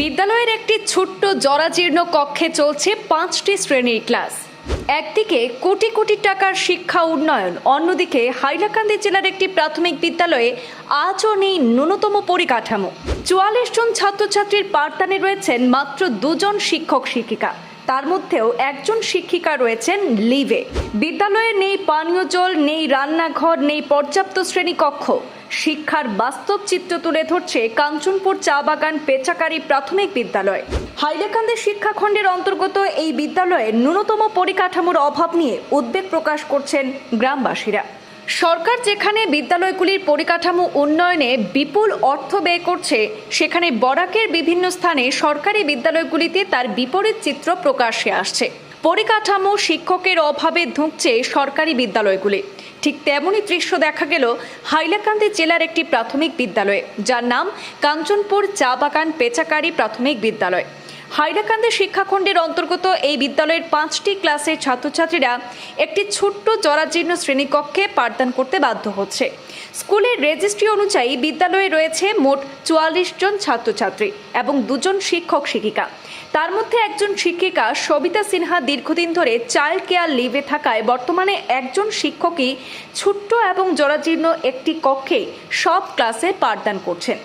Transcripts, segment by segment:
বিদ্যালয়ের একটি ছোট্ট জরাজীর্ণ কক্ষে চলছে পাঁচটি শ্রেণির ক্লাস। একদিকে কোটি কোটি টাকার শিক্ষা উন্নয়ন, অন্যদিকে হাইলাকান্দি জেলার একটি প্রাথমিক বিদ্যালয়ে আজও নেই ন্যূনতম পরিকাঠামো। চুয়াল্লিশ জন ছাত্রছাত্রীর পাঠদানে রয়েছেন মাত্র দুজন শিক্ষক শিক্ষিকা তার মধ্যেও একজন শিক্ষিকা রয়েছেন লিভে। বিদ্যালয়ে নেই পানীয় জল, নেই রান্নাঘর, নেই পর্যাপ্ত শ্রেণীকক্ষ। শিক্ষার বাস্তব চিত্র তুলে ধরছে কাঞ্চনপুর চা বাগান পেচাকারী প্রাথমিক বিদ্যালয়। হাইলাকান্দি শিক্ষাখণ্ডের অন্তর্গত এই বিদ্যালয়ে ন্যূনতম পরিকাঠামোর অভাব নিয়ে উদ্বেগ প্রকাশ করছেন গ্রামবাসীরা। সরকার যেখানে বিদ্যালয়গুলির পরিকাঠামো উন্নয়নে বিপুল অর্থ ব্যয় করছে, সেখানে বরাকের বিভিন্ন স্থানে সরকারি বিদ্যালয়গুলিতে তার বিপরীত চিত্র প্রকাশ্যে আসছে। পরিকাঠামো শিক্ষকের অভাবে ধুঁকছে সরকারি বিদ্যালয়গুলি। ঠিক তেমনই দৃশ্য দেখা গেল হাইলাকান্দি জেলার একটি প্রাথমিক বিদ্যালয়ে, যার নাম কাঞ্চনপুর চা বাগান পেচাকারি প্রাথমিক বিদ্যালয়। হাইলাকান্দি শিক্ষাখণ্ডের অন্তর্গত এই বিদ্যালয়ের পাঁচটি ক্লাসের ছাত্রছাত্রীরা একটি ছোট্ট জরাজীর্ণ শ্রেণীকক্ষে পাঠদান করতে বাধ্য হচ্ছে। স্কুলের রেজিস্ট্রি অনুযায়ী বিদ্যালয়ে রয়েছে মোট চুয়াল্লিশ জন ছাত্রছাত্রী এবং দুজন শিক্ষক শিক্ষিকা। তার মধ্যে একজন শিক্ষিকা সবিতা সিনহা দীর্ঘদিন ধরে চাইল্ড কেয়ার লিভে থাকায় বর্তমানে একজন শিক্ষকই ছোট্ট এবং জরাজীর্ণ একটি কক্ষে সব ক্লাসে পাঠদান করছেন।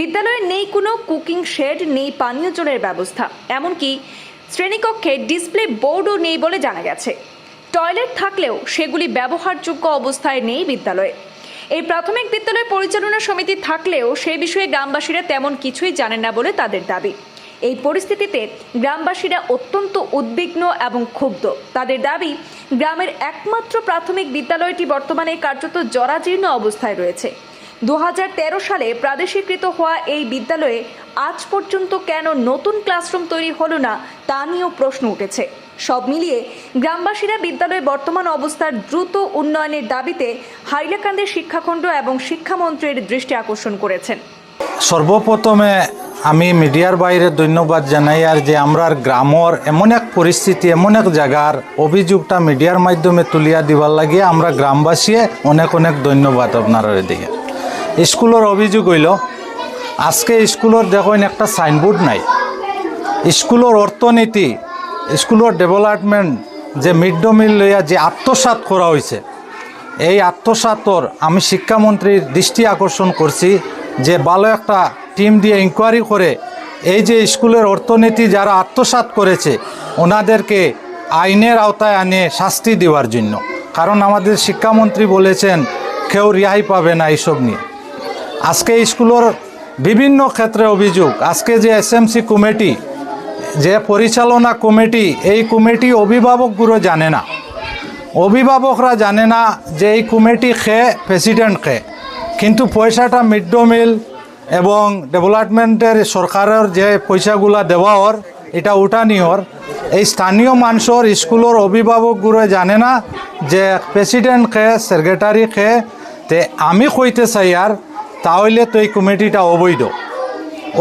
বিদ্যালয়ে নেই কোনো কুকিং শেড, নেই পানীয় জলের ব্যবস্থা। এমনকি শ্রেণীকক্ষে ডিসপ্লে বোর্ডও নেই বলে জানা গেছে। টয়লেট থাকলেও সেগুলি ব্যবহারযোগ্য অবস্থায় নেই বিদ্যালয়ে। এই প্রাথমিক বিদ্যালয় পরিচালনা সমিতি থাকলেও সে বিষয়ে গ্রামবাসীরা তেমন কিছুই জানেন না বলে তাদের দাবি। এই পরিস্থিতিতে গ্রামবাসীরা অত্যন্ত উদ্বিগ্ন এবং ক্ষুব্ধ। তাদের দাবি, গ্রামের একমাত্র প্রাথমিক বিদ্যালয়টি বর্তমানে কার্যত জরাজীর্ণ অবস্থায় রয়েছে। দু হাজার তেরো সালে প্রাদেশিকৃত হওয়া এই বিদ্যালয়ে আজ পর্যন্ত কেন নতুন ক্লাসরুম তৈরি হলো না তা নিয়েও প্রশ্ন উঠেছে। সব মিলিয়ে গ্রামবাসীরা বিদ্যালয়ের বর্তমান অবস্থার দ্রুত উন্নয়নের দাবিতে হাইলাকান্দের শিক্ষাখণ্ড এবং শিক্ষামন্ত্রীর দৃষ্টি আকর্ষণ করেছেন। সর্বপ্রথমে আমি মিডিয়ার বাইরে ধন্যবাদ জানাই আর যে আমরার গ্রামর এমন এক পরিস্থিতি, এমন এক জায়গার অভিযোগটা মিডিয়ার মাধ্যমে তুলিয়া দিবার লাগিয়ে আমরা গ্রামবাসীয়ে অনেক অনেক ধন্যবাদ আপনার দিকে স্কুলের অভিযোগ হইল, আজকে স্কুলের দেখেন একটা সাইনবোর্ড নাই। স্কুলের অর্থনীতি স্কুলের ডেভেলপমেন্ট যে মিড ডে মিল লইয়া যে আত্মসাত করা হয়েছে এই আত্মসাতর আমি শিক্ষামন্ত্রীর দৃষ্টি আকর্ষণ করছি যে ভালো একটা টিম দিয়ে ইনকোয়ারি করে এই যে স্কুলের অর্থনীতি যারা আত্মসাত করেছে, ওনাদেরকে আইনের আওতায় আনে শাস্তি দেওয়ার জন্য। কারণ আমাদের শিক্ষামন্ত্রী বলেছেন, কেউ রেহাই পাবে না এইসব নিয়ে। আজকে স্কুলের বিভিন্ন ক্ষেত্রে অভিযোগ, আজকে যে এসএমসি কমিটি, যে পরিচালনা কমিটি, এই কমিটি অভিভাবকগুলো জানে না। অভিভাবকরা জানে না যে এই কমিটি খেয়ে প্রেসিডেন্ট খেয়ে কিন্তু পয়সাটা মিড ডে মিল এবং ডেভেলপমেন্টের সরকারের যে পয়সাগুলা দেওয়ার, এটা উঠানিওর এই স্থানীয় মানুষের, স্কুলের অভিভাবকগুলো জানে না যে প্রেসিডেন্ট খেয়ে সেক্রেটারি খেয়ে তে আমি কইতে চাই আর তাহলে তো এই কমিটিটা অবৈধ।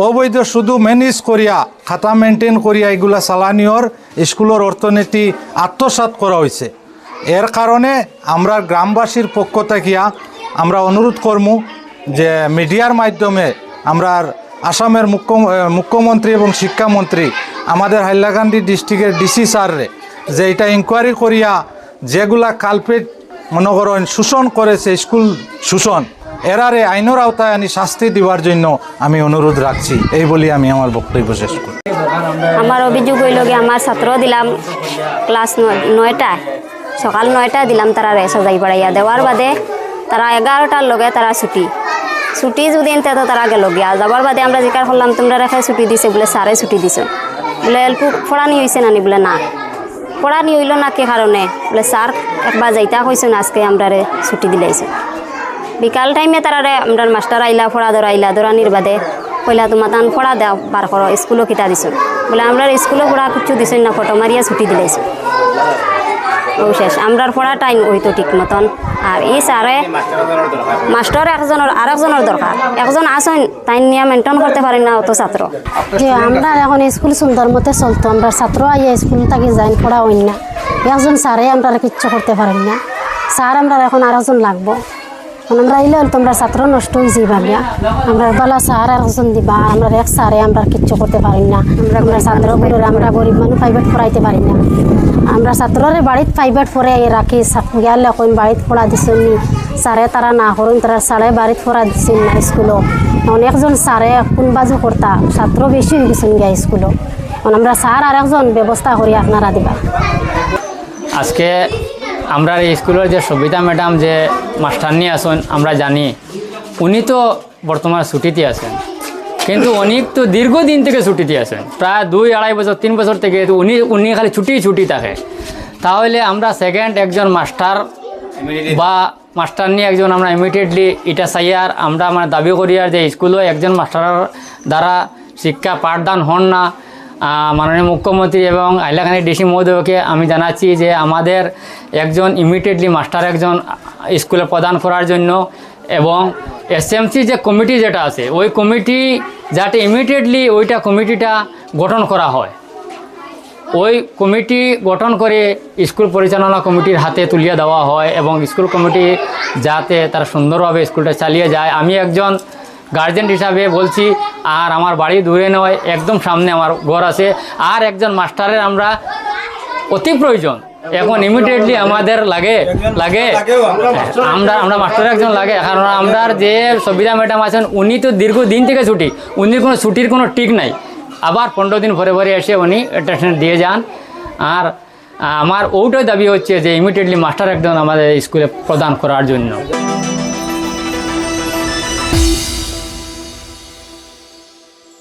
অবৈধ শুধু ম্যানেজ করিয়া, খাতা মেনটেন করিয়া এগুলা চালানিওর স্কুলের অর্থনীতি আত্মসাত করা হয়েছে এর কারণে আমরা গ্রামবাসীর পক্ষ থাকিয়া আমরা অনুরোধ করমু যে মিডিয়ার মাধ্যমে আমরা আসামের মুখ্য, মুখ্যমন্ত্রী এবং শিক্ষামন্ত্রী, আমাদের হাইলাকান্দি ডিস্ট্রিক্টের ডিসি স্যাররে, যে এটা ইনকোয়ারি করিয়া যেগুলা কালপেট মনে করেন শোষণ করেছে, স্কুল শোষণ এরারে আইনের আওতায় আনি শাস্তি দেওয়ার জন্য আমি অনুরোধ রাখছি। এই বলি আমি আমার বক্তব্য শেষ করি। আমার অভিযোগ হইল কি আমার ছাত্র দিলাম ক্লাস নয় নয়টায়। সকাল নয়টায় দিলাম তারা সজাই পড়াইয়া। দেওয়ার বাদে তারা এগারোটার লগে তারা ছুটি। ছুটি যদি এনতে তো তারা গেল গিয়া। যাবার বাদে আমরা জিকার করলাম, তোমরা রেখে ছুটি দিছে? বলে, স্যারে ছুটি দিছে। বলে এলপু পড়ানি হয়েছে নানি? বলে, না। পড়ানি হইল না, কি কারণে? বলে, স্যার, একবার যাইতা কইছেন আজকে আমরা ছুটি দিলাইছে। বিকাল টাইমে তারারে আমরা মাস্টার আইলা ফড়া আইলা ধরানির বাদে কইলা তোমার তান ফড়া দেওয়া বার করো, স্কুলও কিতা দিছ বলে আমরা স্কুলও ফড়া কিছু দিছেন না, ফটো মারিয়া ছুটি দিলাইছে। ও শেষ, আমরার পড়া টাইম হইতো ঠিক মতন। আর এই স্যারে মাস্টার একজনের আর একজনের দরকার। একজন আসেন তাই নিয়ে মেনটেন করতে পারেন না, অত ছাত্র। যে আমরা এখন স্কুল সুন্দর মতে চলতো, আমরা ছাত্র আইয়া স্কুল থাকি যাই পড়া হইন না। একজন স্যারে আমরা কিচ্ছু করতে পারেন না। স্যার আমরা এখন আর একজন লাগবো। আমরা এলে তোমরা ছাত্র নষ্ট হয়েছে ভাবিয়া আমরা বালা স্যার আর একজন দিবা আমরা এক স্যারে আমরা কিচ্ছু করতে পারি না। আমরা ছাত্রগুলোর আমরা গরিব মানুষ প্রাইভেট পড়াইতে পারি না। আমরা ছাত্ররে বাড়িত প্রাইভেট পড়ে রাখি গেলে কইন বাড়িত পড়া দিছেন নি। স্যারে তারা না করুন তারা স্যারে বাড়িত পড়া দিছেন না স্কুলও অনেকজন স্যারে কোন বাজু করতা ছাত্র বেশি হয়ে গেছেন গিয়া স্কুলও আমরা স্যার আর একজন ব্যবস্থা করি আপনারা দিবা। আজকে আমরা এই স্কুলের যে সবিতা ম্যাডাম, যে মাস্টারনি আছেন আমরা জানি উনি তো বর্তমানে ছুটিতে আছেন। কিন্তু উনি তো দীর্ঘদিন থেকে ছুটিতে আছেন। প্রায় দুই আড়াই বছর, তিন বছর থেকে উনি উনি খালি ছুটি ছুটি থাকে। তাহলে আমরা সেকেন্ড একজন মাস্টার বা মাস্টার নিয়ে একজন আমরা ইমিডিয়েটলি এটা চাইয়ার আমরা মানে দাবি করি আর যে স্কুলে একজন মাস্টারের দ্বারা শিক্ষা পাঠদান হন না। মাননীয় মুখ্যমন্ত্রী এবং হাইলাকান্দি ডিসি মহোদয়কে আমি জানাচ্ছি যে আমাদের একজন ইমিডিয়েটলি মাস্টার একজন স্কুলে প্রদান করার জন্য এবং এসএমসি যে কমিটি যেটা আছে, ওই কমিটি যাতে ইমিডিয়েটলি ওইটা কমিটিটা গঠন করা হয়। ওই কমিটি গঠন করে স্কুল পরিচালনা কমিটির হাতে তুলিয়ে দেওয়া হয় এবং স্কুল কমিটি যাতে তারা সুন্দরভাবে স্কুলটা চালিয়ে যায়। আমি একজন গার্জেন হিসাবে বলছি আর আমার বাড়ি দূরে নয়, একদম সামনে আমার ঘর আছে। আর একজন মাস্টারের আমরা অতি প্রয়োজন। এখন ইমিডিয়েটলি আমাদের লাগে লাগে। আমরা আমরা মাস্টার একজন লাগে। কারণ আমরা যে সবিতা ম্যাডাম আছেন, উনি তো দীর্ঘদিন থেকে ছুটি। উনি কোনো ছুটির কোনো ঠিক নাই। আবার পনেরো দিন ভরে ভরে এসে উনি অ্যাটেনশন দিয়ে যান। আর, আমার ওটাই দাবি হচ্ছে যে ইমিডিয়েটলি মাস্টার একজন আমাদের স্কুলে প্রদান করার জন্য।